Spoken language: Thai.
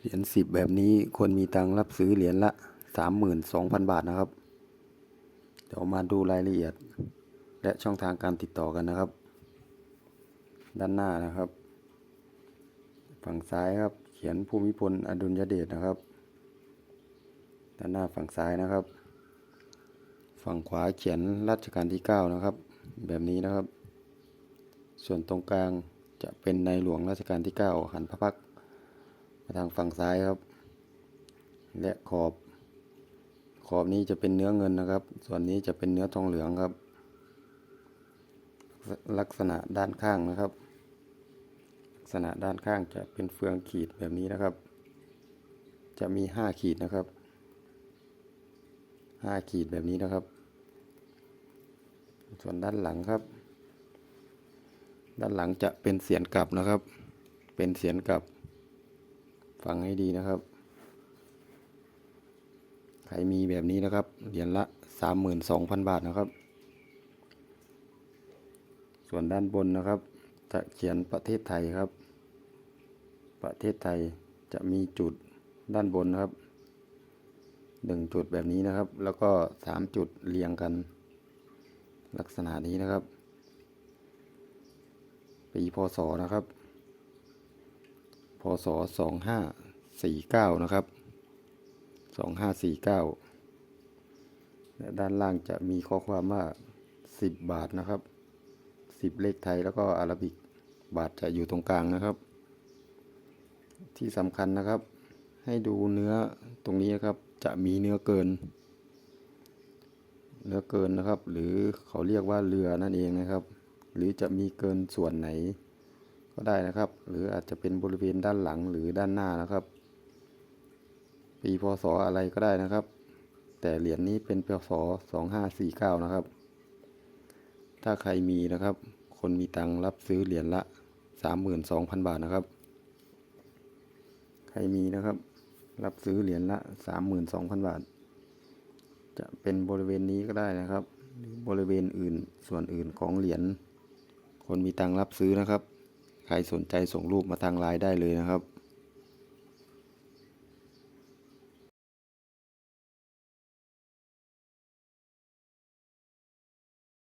เหรียญสิบแบบนี้คนมีตังรับซื้อเหรียญละสามหมื่นสองพันบาทนะครับ เดี๋ยวมาดูรายละเอียด และช่องทางการติดต่อกันนะครับ ด้านหน้านะครับ ฝั่งซ้ายครับ เขียนภูมิพลอดุลยเดชนะครับ ด้านหน้าฝั่งซ้ายนะครับ ฝั่งขวาเขียนรัชกาลที่เก้านะครับ แบบนี้นะครับ ส่วนตรงกลางจะเป็นในหลวงรัชกาลที่เก้าหันพระพักตร์ มาทางฝั่งซ้ายครับ และขอบ ขอบนี้จะเป็นเนื้อเงินนะครับ ส่วนนี้จะเป็นเนื้อทองเหลืองครับ ลักษณะด้านข้างนะครับ ลักษณะด้านข้างจะเป็นเฟืองขีดแบบนี้นะครับ จะมีห้าขีดนะครับห้าขีดแบบนี้นะครับ ส่วนด้านหลังครับ ด้านหลังจะเป็นเสียนกลับนะครับ เป็นเสียนกลับ ฟังให้ดีนะครับ ใครมีแบบนี้นะครับ เหรียญละสามหมื่นสองพันบาทนะครับ ส่วนด้านบนนะครับ จะเขียนประเทศไทยครับ ประเทศไทยจะมีจุดด้านบนนะครับหนึ่งจุดแบบนี้นะครับ แล้วก็สามจุดเรียงกัน ลักษณะนี้นะครับ ปีพศนะครับ พศสองห้าสี่เก้านะครับสองห้าสี่เก้าและด้านล่างจะมีข้อความว่าสิบบาทนะครับสิบเลขไทยแล้วก็อาราบิกบาทจะอยู่ตรงกลางนะครับ ที่สำคัญนะครับ ให้ดูเนื้อตรงนี้นะครับ จะมีเนื้อเกิน เนื้อเกินนะครับ หรือเขาเรียกว่าเรือนั่นเองนะครับ หรือจะมีเกินส่วนไหน ก็ได้นะครับ หรืออาจจะเป็นบริเวณด้านหลังหรือด้านหน้านะครับ ปีพศอะไรก็ได้นะครับ แต่เหรียญนี้เป็นพศ2549นะครับ ถ้าใครมีนะครับ คนมีตังรับซื้อเหรียญละ32,000บาทนะครับ ใครมีนะครับ รับซื้อเหรียญละ32,000บาท จะเป็นบริเวณนี้ก็ได้นะครับ หรือบริเวณอื่นส่วนอื่นของเหรียญคนมีตังรับซื้อนะครับ ใครสนใจส่งรูปมาทางไลน์ได้เลยนะครับ